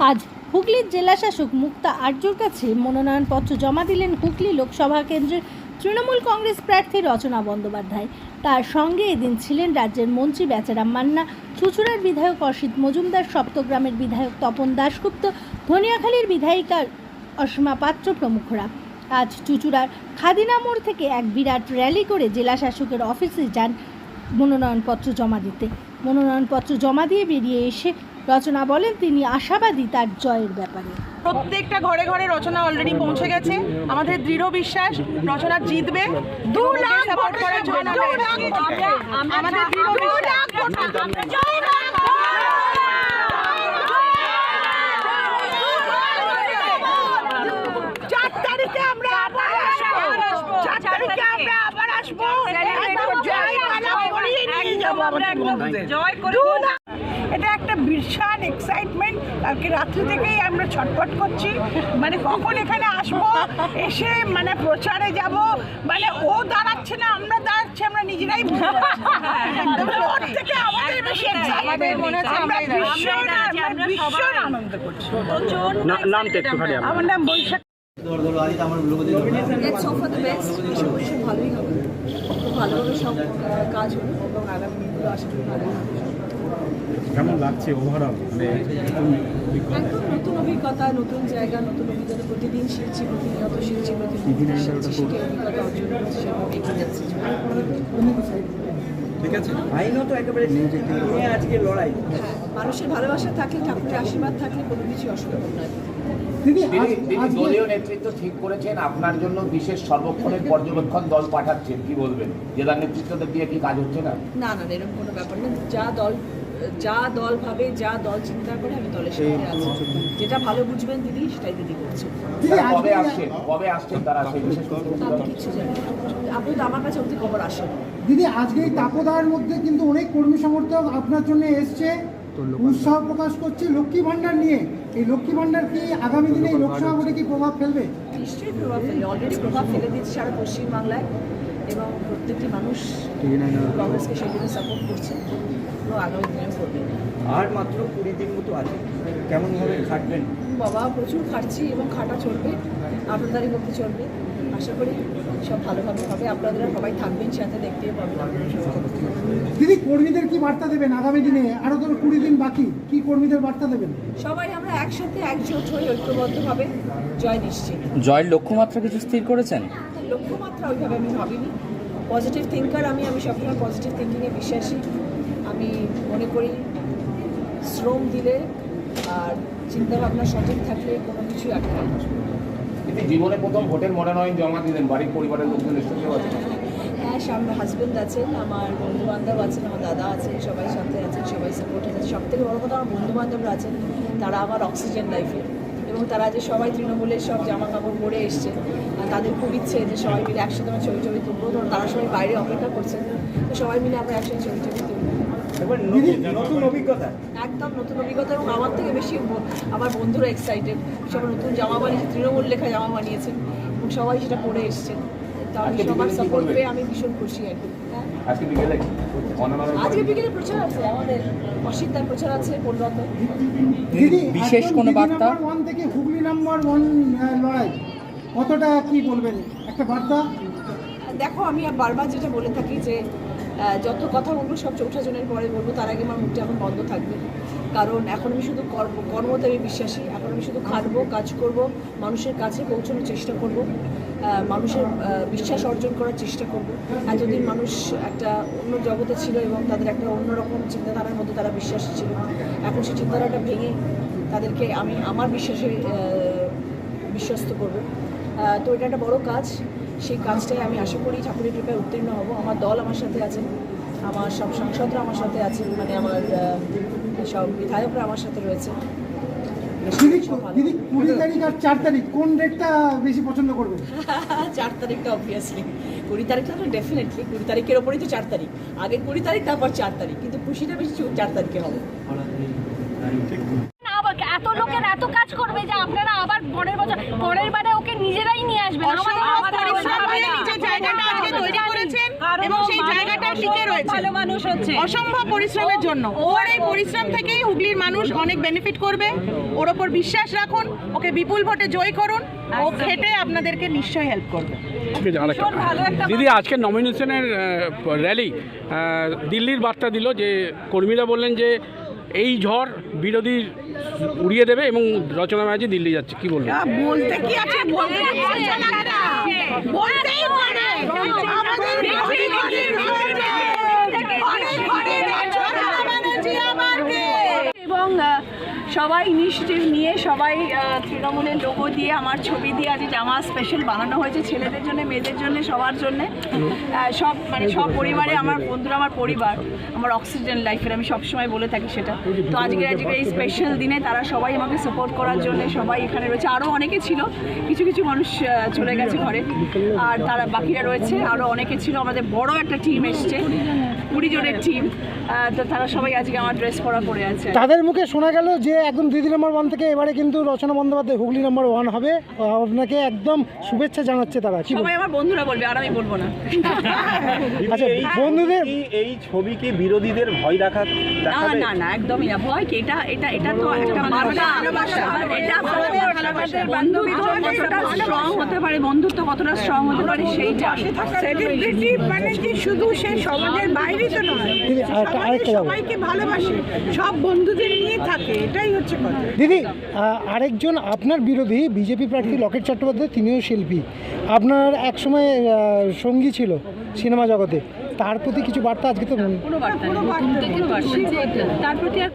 আজ হুগলির জেলাশাসক মুক্তা আর্যর কাছে মনোনয়নপত্র জমা দিলেন হুগলি লোকসভা কেন্দ্রের তৃণমূল কংগ্রেস প্রার্থী রচনা বন্দ্যোপাধ্যায়। তার সঙ্গে এদিন ছিলেন রাজ্যের মন্ত্রী বেচারাম মান্না চুচুড়ার বিধায়ক অসিত মজুমদার, সপ্তগ্রামের বিধায়ক তপন দাশগুপ্ত, ধনিয়াখালীর বিধায়িকা অসীমা পাত্র প্রমুখরা। আজ চুচুড়ার খাদিনা মোড় থেকে এক বিরাট র্যালি করে জেলা শাসকের অফিসে যান মনোনয়নপত্র জমা দিতে। মনোনয়নপত্র জমা দিয়ে বেরিয়ে এসে রচনা বলেন তিনি আশাবাদী তার জয়ের ব্যাপারে। প্রত্যেকটা ঘরে ঘরে রচনা অলরেডি পৌঁছে গেছে। আমাদের দৃঢ় বিশ্বাস রচনা জিতবে। সাপোর্ট করার জন্য আমাদের দৃঢ় বিশ্বাস। জয় এটা একটা বিশাল এক্সাইটমেন্ট কালকে রাত্রি থেকেই আমরা ছটপট করছি। মানে কখন এখানে আসব এসে মানে প্রচারে যাব মানে ও দাঁড়াচ্ছে না আমরা দাঁড়াচ্ছি আমরা নিজেরাই ওর থেকে আমাদের বেশি আমরা ভীষণ ভীষণ আনন্দ করছি। নামটা একটুখানি আমার। নাম Baishakh. Let's hope for the best ভীষণ ভীষণ ভালোই হবে। খুব ভালোভাবে সব কাজ হবে। এবং আগামী দিনগুলো আশা করি ভালো হবে। লাগছে ওভারঅল মানে নতুন অভিজ্ঞতা? একদম নতুন অভিজ্ঞতা নতুন জায়গা নতুন অভিজ্ঞতা। প্রতিদিন শিখছি প্রতিনিয়ত শিখছি প্রতিদিন অভিজ্ঞতা অর্জন করছি এগিয়ে যাচ্ছি। আইনত একেবারে নিয়ে আজকে লড়াই। হ্যাঁ মানুষের ভালোবাসা ঠাকুরের আশীর্বাদ থাকলে কোনো কিছু অসম্ভব নয়। তিনি তিনি দলীয় নেতৃত্ব ঠিক করেছেন আপনার জন্য বিশেষ সর্বক্ষণের পর্যবেক্ষণ দল পাঠাচ্ছেন কি বলবেন? জেলার নেতৃত্বদের দিয়ে কি কাজ হচ্ছে না না? না না, এরকম কোনো ব্যাপার না। যা দল যা দল ভাবে যা দল চিন্তা করে আমি দলের সাথে আছি। যেটা ভালো বুঝবেন দিদি সেটাই দিদি করছে। কবে আসছেন? কবে আসছেন তারা সেই বিশেষ আমি কিচ্ছু জানি আপনি তো আমার কাছে অব্দি খবর আসেন। দিদি আজকে এই তাপদার মধ্যে কিন্তু অনেক কর্মী সমর্থক আপনার জন্য এসছে। উৎসাহ প্রকাশ করছে লক্ষ্মী ভান্ডার নিয়ে। এই লক্ষ্মী ভান্ডার কি আগামী দিনে এই লোকসভা ভোটে কি প্রভাব ফেলবে? নিশ্চয়ই প্রভাব ফেলে অলরেডি প্রভাব ফেলে দিচ্ছে সারা পশ্চিমবাংলায়। এবং প্রত্যেকটি মানুষ কংগ্রেসকে সেগুলো সাপোর্ট করছে। এবং আগামী দিনেও করবে আর মাত্র কুড়ি দিন মতো আছে। কেমনভাবে খাটবেন? বাবা প্রচুর খাটছি এবং খাটা চলবে। আপনাদেরই মধ্যে চলবে। আশা করি সব ভালোভাবে হবে। আপনারা সবাই থাকবেন সাথে পাবেন আপনারা দিদি কর্মীদের কি বার্তা দেবেন আগামী দিনে? আরও তো কুড়ি দিন বাকি। কি কর্মীদের বার্তা দেবেন? সবাই আমরা একসাথে একজোট হয়ে ঐক্যবদ্ধভাবে জয় নিশ্চিত। জয়ের লক্ষ্যমাত্রা কিছু স্থির করেছেন? লক্ষ্যমাত্রা ওইভাবে আমি ভাবিনি। পজিটিভ থিঙ্কার আমি আমি সবসময় পজিটিভ থিঙ্কিংয়ে বিশ্বাসী। আমি মনে করি শ্রম দিলে আর চিন্তাভাবনা সঠিক থাকলে কোনো কিছুই আটকায় না জীবনে প্রথম ভোটের মনোনয়ন জমা দিলেন বাড়ির পরিবারের লোকজন এসে কেউ আছে হ্যাঁ সামনে হাজব্যান্ড আছেন, আমার বন্ধু বান্ধব আছেন, আমার দাদা আছেন, সবাই সাথে আছেন, সবাই সাপোর্টে আছে সব থেকে বড় কথা, আমার বন্ধু বান্ধবরা আছেন, তারা আমার অক্সিজেন লাইফে এবং তারা যে সবাই তৃণমূলের সব জামা কাপড় পরে এসছে তাদের খুব ইচ্ছে যে সবাই মিলে একসাথে আমার ছবি ছবি তুলবো। ধরুন তারা সবাই বাইরে অপেক্ষা করছেন, তো সবাই মিলে আমরা একসাথে ছবি ছবি তুলবো। নতুন নতুন অভিজ্ঞতা। একদম নতুন অভিজ্ঞতা এবং আমার থেকে বেশি আমার বন্ধুরা এক্সাইটেড সবাই নতুন জামা বানিয়েছে তৃণমূল লেখা জামা বানিয়েছেন এবং সবাই সেটা পরে এসছেন তো সবার সাপোর্ট পেয়ে আমি ভীষণ খুশি আর কি। হ্যাঁ আজকে বিকেলে আজকে বিকেলে প্রচার আছে আমাদের অসিতার প্রচার আছে বিশেষ কোনো বার্তা? ওয়ান থেকে হুগলি নাম্বার ওয়ান লড়াই। কতটা কি বলবেন? একটা বার্তা? দেখো আমি আর বারবার যেটা বলে থাকি যে যত কথা বলব, সব চৌঠা জনের পরে বলব, তার আগে আমার মুখটা এখন বন্ধ থাকবে। কারণ এখন আমি শুধু কর্ম, কর্মতে আমি বিশ্বাসী। এখন আমি শুধু খাটবো, কাজ করব, মানুষের কাছে পৌঁছানোর চেষ্টা করব মানুষের বিশ্বাস অর্জন করার চেষ্টা করব। এতদিন মানুষ একটা অন্য জগতে ছিল এবং তাদের একটা অন্যরকম চিন্তাধারার মধ্যে তারা বিশ্বাস ছিল। এখন সেই চিন্তাধারাটা ভেঙে তাদেরকে আমি আমার বিশ্বাসে বিশ্বস্ত করব। তো এটা একটা বড় কাজ। সেই কাজটাই আমি আশা করি ঠাকুরের কৃপায় উত্তীর্ণ হব। আমার দল আমার সাথে আছেন আমার সব সাংসদরা আমার সাথে আছেন মানে আমার সব বিধায়করা আমার সাথে রয়েছে। দিদি সব ভালো। দিদি কুড়ি তারিখ আর চার তারিখ কোন ডেটটা বেশি পছন্দ করবেন চার তারিখটা অবভিয়াসলি কুড়ি তারিখটা তো ডেফিনেটলি কুড়ি তারিখের ওপরেই তো চার তারিখ। আগে কুড়ি তারিখ তারপর চার তারিখ। কিন্তু খুশিটা বেশি চার তারিখে হবে। এত লোকের এত কাজ করবে যে আপনারা আবার পরের বছর পরের বারে ওকে নিজেরাই নিয়ে আসবেন। আমাদের অসম্ভব নিজের জায়গাটা আজকে তৈরি করেছেন এবং সেই জায়গাটা টিকে রয়েছে। মানুষ হচ্ছে। অসম্ভব পরিশ্রমের জন্য। ওর এই পরিশ্রম থেকেই হুগলির মানুষ অনেক বেনিফিট করবে। ওর ওপর বিশ্বাস রাখুন। ওকে বিপুল ভোটে জয় করুন। ও খেটে আপনাদেরকে নিশ্চয়ই হেল্প করবে। দিদি আজকে নমিনেশনের র্যালি দিল্লির বার্তা দিল যে কর্মীরা বললেন যে এই ঝড় বিরোধী উড়িয়ে দেবে এবং রচনা ব্যানার্জি দিল্লি যাচ্ছে। কি বলবেন? বলতে কি আছে। বলতেই পারে আমাদের। ঘরে সবাই ইনিশিয়েটিভ নিয়ে সবাই তৃণমূলের লোগো দিয়ে আমার ছবি দিয়ে আজ জামা স্পেশাল বানানো হয়েছে ছেলেদের জন্য মেয়েদের জন্য সবার জন্য। সব মানে সব পরিবারে আমার বন্ধুরা আমার পরিবার আমার অক্সিজেন লাইফের আমি সবসময় বলে থাকি সেটা। তো আজকে আজকে এই স্পেশাল দিনে তারা সবাই আমাকে সাপোর্ট করার জন্য সবাই এখানে রয়েছে। আরও অনেকে ছিল কিছু কিছু মানুষ চলে গেছে ঘরে। আর তারা বাকিরা রয়েছে। আরও অনেকে ছিল। আমাদের বড় একটা টিম এসছে কুড়ি জনের টিম তো তারা সবাই আজকে আমার ড্রেস পরা পরে আছে। তাদের মুখে শোনা গেল যে একদম দিদি নাম্বার ওয়ান থেকে এবারে কিন্তু রচনা বন্দ্যোপাধ্যায় হুগলি নাম্বার ওয়ান হবে। আপনাকে একদম শুভেচ্ছা জানাচ্ছে তারা। কি সবাই আমার বন্ধুরা বলবে আর আমি বলব না। আচ্ছা বন্ধুদের এই ছবি কি বিরোধীদের ভয় দেখা না না না একদমই না। ভয় কি? এটা এটা এটা তো একটা বার্তা। এটা বন্ধুত্ব কতটা স্ট্রং হতে পারে বন্ধুত্ব কতটা স্ট্রং হতে পারে সেইটা সেলিব্রিটি মানে কি শুধু সে সমাজের বাইরে তো নয়। দিদি আরেকটা আরেকটা যাব সবাইকে ভালোবাসে সব বন্ধুদের নিয়ে থাকে এটাই হচ্ছে কথা। দিদি আরেকজন আপনার বিরোধী বিজেপি প্রার্থী লকেট চট্টোপাধ্যায় তিনিও শিল্পী। আপনার এক সময় সঙ্গী ছিল সিনেমা জগতে। তার প্রতি কিছু বার্তা আজকে তো কোনো বার্তা। তার প্রতি আর